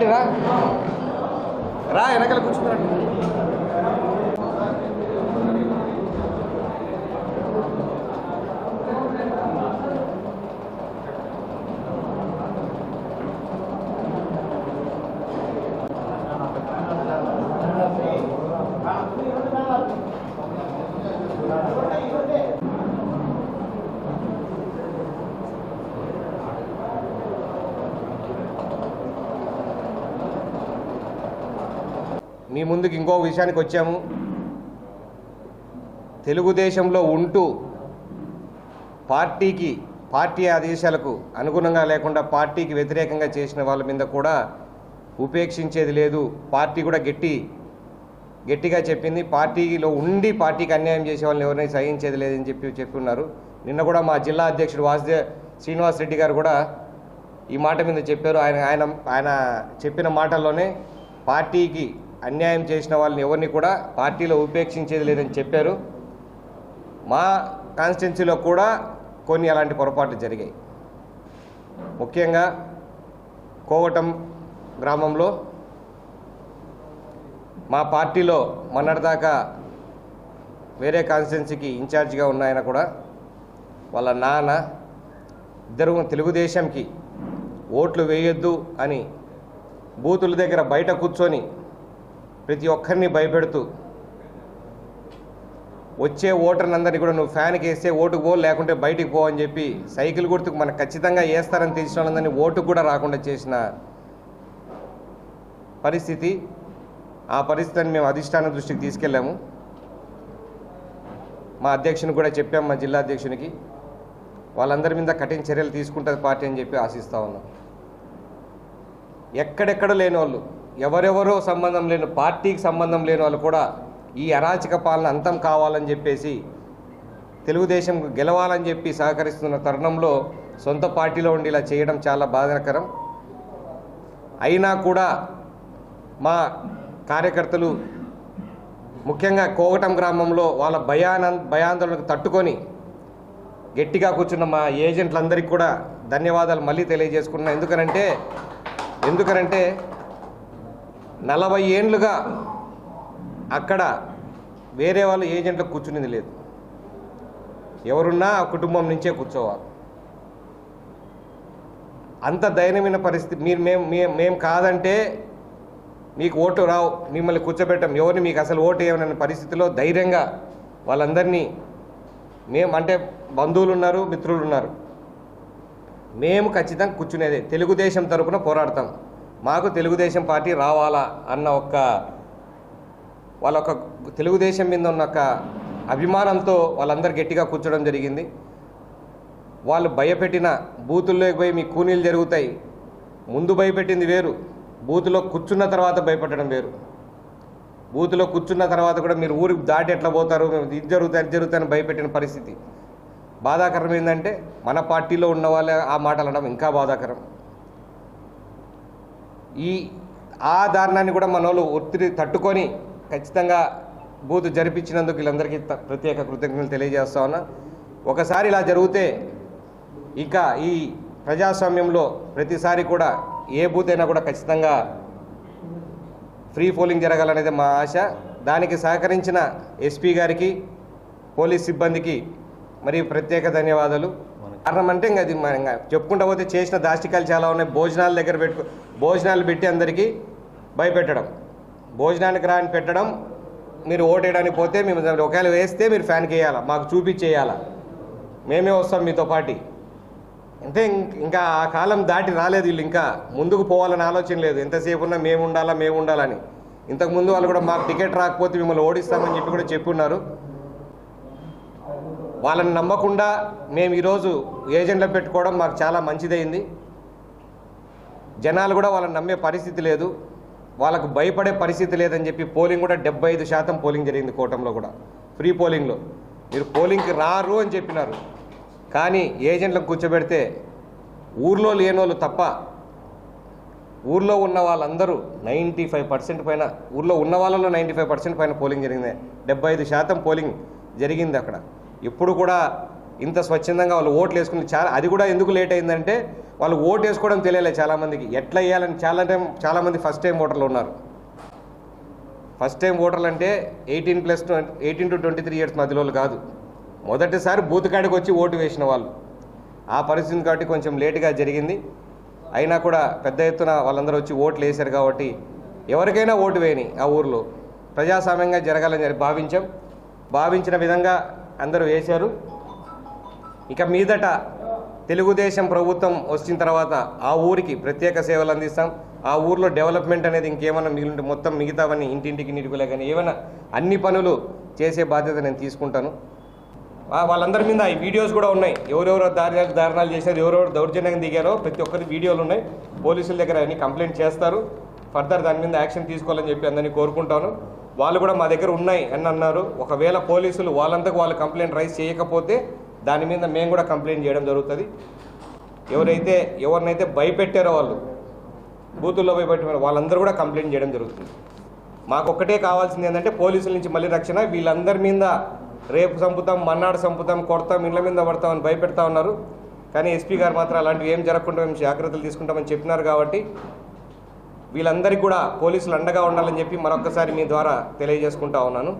விட ரா எனக்கெல்லாம் குச்சி మీ ముందుకు ఇంకో విషయానికి వచ్చాము. తెలుగుదేశంలో ఉంటూ పార్టీకి పార్టీ ఆదేశాలకు అనుగుణంగా లేకుండా పార్టీకి వ్యతిరేకంగా చేసిన వాళ్ళ మీద కూడా ఉపేక్షించేది లేదు. పార్టీ కూడా గట్టి గట్టిగా చెప్పింది. పార్టీలో ఉండి పార్టీకి అన్యాయం చేసే వాళ్ళని ఎవరినైనా సహించేది లేదని చెప్పి చెప్పున్నారు నిన్న కూడా మా జిల్లా అధ్యక్షుడు వాసుదేవ్ శ్రీనివాస్ రెడ్డి గారు కూడా ఈ మాట మీద చెప్పారు. ఆయన ఆయన ఆయన చెప్పిన మాటల్లోనే పార్టీకి అన్యాయం చేసిన వాళ్ళని ఎవరిని కూడా పార్టీలో ఉపేక్షించేది లేదని చెప్పారు. మా కాన్స్టిట్యున్సీలో కూడా కొన్ని అలాంటి పొరపాట్లు జరిగాయి. ముఖ్యంగా కోవటం గ్రామంలో మా పార్టీలో మొన్నటిదాకా వేరే కాన్స్టిట్యున్సీకి ఇన్ఛార్జిగా ఉన్న ఆయన కూడా వాళ్ళ నాన్న ఇద్దరు తెలుగుదేశంకి ఓట్లు వేయొద్దు అని బూతుల దగ్గర బయట కూర్చొని ప్రతి ఒక్కరిని భయపెడుతూ. వచ్చే ఓటర్ని అందరినీ కూడా నువ్వు ఫ్యాన్కి వేస్తే ఓటుకు పో లేకుంటే బయటికి పో అని చెప్పి సైకిల్ గుర్తుకు మనకు ఖచ్చితంగా వేస్తారని తెలిసిన వాళ్ళందరినీ ఓటుకు కూడా రాకుండా చేసిన పరిస్థితి. ఆ పరిస్థితిని మేము అధిష్టానం దృష్టికి తీసుకెళ్ళాము. మా అధ్యక్షుని కూడా చెప్పాం మా జిల్లా అధ్యక్షునికి. వాళ్ళందరి మీద కఠిన చర్యలు తీసుకుంటుంది పార్టీ అని చెప్పి ఆశిస్తా ఉన్నాం. ఎక్కడెక్కడ లేని వాళ్ళు ఎవరెవరో సంబంధం లేని పార్టీకి సంబంధం లేని వాళ్ళు కూడా ఈ అరాచక పాలన అంతం కావాలని చెప్పేసి తెలుగుదేశం గెలవాలని చెప్పి సహకరిస్తున్న తరుణంలో సొంత పార్టీలో ఉండి ఇలా చేయడం చాలా బాధాకరం అయినా కూడా మా కార్యకర్తలు ముఖ్యంగా కోగటం గ్రామంలో వాళ్ళ భయాన భయాందోళనకు తట్టుకొని గట్టిగా కూర్చున్న మా ఏజెంట్లందరికీ కూడా ధన్యవాదాలు మళ్ళీ తెలియజేసుకున్నాను ఎందుకనంటే ఎందుకనంటే నలభై ఏండ్లుగా అక్కడ వేరే వాళ్ళు ఏజెంట్లకు కూర్చునేది లేదు. ఎవరున్నా ఆ కుటుంబం నుంచే కూర్చోవాలి. అంత దయనీయమైన పరిస్థితి మీరు మేము మేము మేము కాదంటే మీకు ఓటు రావు మిమ్మల్ని కూర్చోబెట్టం. ఎవరిని మీకు అసలు ఓటు ఏమనే పరిస్థితిలో ధైర్యంగా వాళ్ళందరినీ మేము అంటే బంధువులు ఉన్నారు మిత్రులు ఉన్నారు. మేము ఖచ్చితంగా కూర్చునేదే తెలుగుదేశం తరపున పోరాడతాం. మాకు తెలుగుదేశం పార్టీ రావాలా అన్న ఒక వాళ్ళ ఒక తెలుగుదేశం మీద ఉన్న ఒక అభిమానంతో వాళ్ళందరూ గట్టిగా కూర్చోవడం జరిగింది. వాళ్ళు భయపెట్టిన బూతుల్లోకి పోయి మీ కూనీలు జరుగుతాయి. ముందు భయపెట్టింది వేరు. బూతులో కూర్చున్న తర్వాత భయపెట్టడం వేరు. బూతులో కూర్చున్న తర్వాత కూడా మీరు ఊరికి దాటి ఎట్లా పోతారు? మేము ఇది జరుగుతాయి అది జరుగుతాయని భయపెట్టిన పరిస్థితి. బాధాకరం ఏంటంటే మన పార్టీలో ఉన్న వాళ్ళే ఆ మాటలు అనడం ఇంకా బాధాకరం. ఈ ఆ దారుణాన్ని కూడా మన వాళ్ళు ఒత్తిడి తట్టుకొని ఖచ్చితంగా బూత్ జరిపించినందుకు వీళ్ళందరికీ ప్రత్యేక కృతజ్ఞతలు తెలియజేస్తా ఉన్నా. ఒకసారి ఇలా జరిగితే ఇక ఈ ప్రజాస్వామ్యంలో ప్రతిసారి కూడా ఏ బూత్ అయినా కూడా ఖచ్చితంగా ఫ్రీ పోలింగ్ జరగాలనేది మా ఆశ. దానికి సహకరించిన ఎస్పీ గారికి పోలీస్ సిబ్బందికి మరి ప్రత్యేక ధన్యవాదాలు. కారణం అంటే ఇంకా అది ఇంకా చెప్పుకుంటా పోతే చేసిన దాష్టికాలు చాలా ఉన్నాయి. భోజనాల దగ్గర పెట్టుకో భోజనాలు పెట్టి అందరికీ భయపెట్టడం. భోజనానికి రాని పెట్టడం మీరు ఓటేయడానికి పోతే మేము ఒకవేళ వేస్తే మీరు ఫ్యాన్కి వేయాలా మాకు చూపించేయాలా. మేమే వస్తాం మీతో పాటి. అంటే ఇంకా ఆ కాలం దాటి రాలేదు వీళ్ళు ఇంకా. ముందుకు పోవాలని ఆలోచన లేదు. ఎంతసేపు ఉన్నా మేము ఉండాలా మేము ఉండాలని ఇంతకుముందు వాళ్ళు కూడా మాకు టికెట్ రాకపోతే మిమ్మల్ని ఓడిస్తామని చెప్పి కూడా చెప్పున్నారు. వాళ్ళని నమ్మకుండా మేము ఈరోజు ఏజెంట్లో పెట్టుకోవడం మాకు చాలా మంచిదైంది జనాలు కూడా వాళ్ళని నమ్మే పరిస్థితి లేదు. వాళ్ళకు భయపడే పరిస్థితి లేదని చెప్పి పోలింగ్ కూడా డెబ్బై ఐదు శాతం పోలింగ్ జరిగింది కూటంలో కూడా. ఫ్రీ పోలింగ్లో. మీరు పోలింగ్కి రారు అని చెప్పినారు. కానీ ఏజెంట్లకు కూర్చోబెడితే ఊర్లో లేని వాళ్ళు తప్ప ఊర్లో ఉన్న వాళ్ళందరూ నైంటీ ఫైవ్ పర్సెంట్ పైన ఊర్లో ఉన్న వాళ్ళలో నైంటీ ఫైవ్ పర్సెంట్ పైన పోలింగ్ జరిగింది. డెబ్బై ఐదు శాతం పోలింగ్ జరిగింది అక్కడ. ఇప్పుడు కూడా ఇంత స్వచ్ఛందంగా వాళ్ళు ఓట్లు వేసుకుని చాలా అది కూడా ఎందుకు లేట్ అయిందంటే వాళ్ళు ఓటు వేసుకోవడం తెలియలే చాలామందికి. ఎట్లా వేయాలని చాలా టైం చాలామంది ఫస్ట్ టైం ఓటర్లు ఉన్నారు. ఫస్ట్ టైం ఓటర్లు అంటే eighteen plus eighteen to twenty three years మధ్యలో వాళ్ళు కాదు. మొదటిసారి బూత్ కాడికి వచ్చి ఓటు వేసిన వాళ్ళు. ఆ పరిస్థితి కాబట్టి కొంచెం లేటుగా జరిగింది. అయినా కూడా పెద్ద ఎత్తున వాళ్ళందరూ వచ్చి ఓట్లు వేశారు కాబట్టి ఎవరికైనా ఓటు వేయని ఆ ఊర్లో ప్రజాస్వామ్యంగా జరగాలని భావించాం. భావించిన విధంగా అందరూ వేశారు. ఇక మీదట తెలుగుదేశం ప్రభుత్వం వచ్చిన తర్వాత ఆ ఊరికి ప్రత్యేక సేవలు అందిస్తాం. ఆ ఊర్లో డెవలప్మెంట్ అనేది ఇంకేమైనా మిగిలింటే మొత్తం మిగతావన్నీ ఇంటింటికి నీటికులే కానీ ఏమైనా అన్ని పనులు చేసే బాధ్యత నేను తీసుకుంటాను. వాళ్ళందరి మీద ఈ వీడియోస్ కూడా ఉన్నాయి. ఎవరెవరు దారుణాలు దారుణాలు చేశారు ఎవరెవరు దౌర్జన్యంగా దిగారో ప్రతి ఒక్కరి వీడియోలు ఉన్నాయి. పోలీసుల దగ్గర అన్ని కంప్లైంట్ చేస్తారు. ఫర్దర్ దాని మీద యాక్షన్ తీసుకోవాలని చెప్పి అందరినీ కోరుకుంటాను. వాళ్ళు కూడా మా దగ్గర ఉన్నాయి అని అన్నారు. ఒకవేళ పోలీసులు వాళ్ళంతకు వాళ్ళు కంప్లైంట్ రైజ్ చేయకపోతే దాని మీద మేము కూడా కంప్లైంట్ చేయడం జరుగుతుంది. ఎవరైతే ఎవరినైతే భయపెట్టారో వాళ్ళు బూతుల్లో భయపెట్టారో వాళ్ళందరూ కూడా కంప్లైంట్ చేయడం జరుగుతుంది. మాకు ఒక్కటే కావాల్సింది ఏంటంటే పోలీసుల నుంచి మళ్ళీ రక్షణ. వీళ్ళందరి మీద రేపు చంపుతాం మన్నాడు చంపుతాం కొడతాం ఇళ్ళ మీద పడతామని భయపెడతా ఉన్నారు. కానీ ఎస్పీ గారు మాత్రం అలాంటివి ఏం జరగకుండా మేము జాగ్రత్తలు తీసుకుంటామని చెప్పినారు కాబట్టి వీళ్ళందరికీ కూడా పోలీసులు అండగా ఉండాలని చెప్పి మరొకసారి మీ ద్వారా తెలియజేసుకుంటా ఉన్నాను.